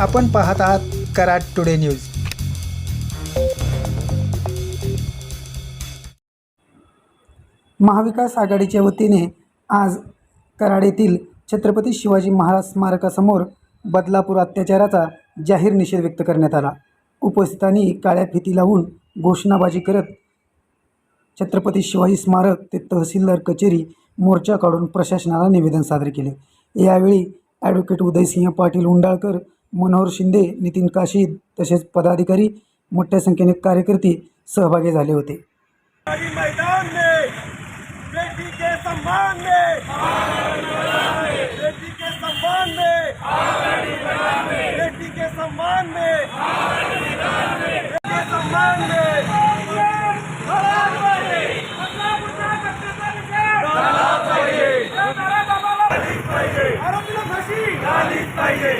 आपण पाहत आहात कराड टुडे न्यूज. महाविकास आघाडीच्या वतीने आज कराड येथील छत्रपती शिवाजी महाराज स्मारकासमोर बदलापूर अत्याचाराचा जाहीर निषेध व्यक्त करण्यात आला. उपस्थितांनी काळ्या फिती लावून घोषणाबाजी करत छत्रपती शिवाजी स्मारक ते तहसीलदार कचेरी मोर्चा काढून प्रशासनाला निवेदन सादर केले. यावेळी ॲडव्होकेट उदयसिंह पाटील उंडाळकर मनोहर शिंदे नितीन काशीद तसेच पदाधिकारी मोठ्या संख्येने कार्यकर्ते सहभागी झाले होते. मैदान में बेटी के सम्मान में बेटी के सम्मान में बेटी के सम्मान में बेटी के सम्मान में पाहिजे.